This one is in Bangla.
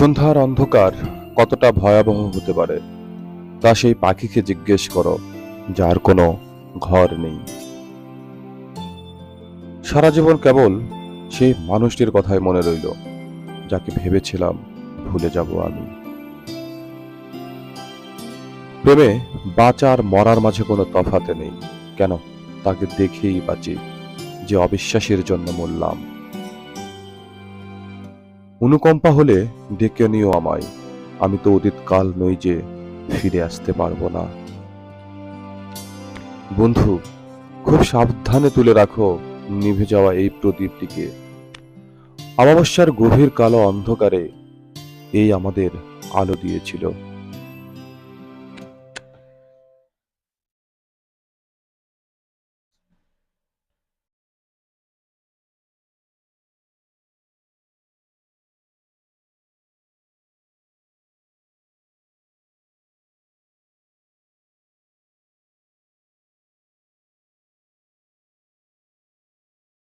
সন্ধ্যার অন্ধকার কতটা ভয়াবহ হতে পারে, তা সেই পাখিকে জিজ্ঞেস করো, যার কোনো ঘর নেই। সারা জীবন কেবল সেই মানুষটির কথাই মনে রইল, যাকে ভেবেছিলাম ভুলে যাব আমি। প্রেমে বাঁচার, মরার মাঝে কোনো তফাতে নেই, কেন তাকে দেখেই বাঁচি, যে অবিশ্বাসের জন্য মরলাম। অনুকম্পা হলে ডেকে নিও আমায়। আমি তো অতীত কাল নই যে ফিরে আসতে পারব না। বন্ধু, খুব সাবধানে তুলে রাখো নিভে যাওয়া এই প্রদীপটিকে। অমাবস্যার গভীর কালো অন্ধকারে এই আমাদের আলো দিয়েছিল।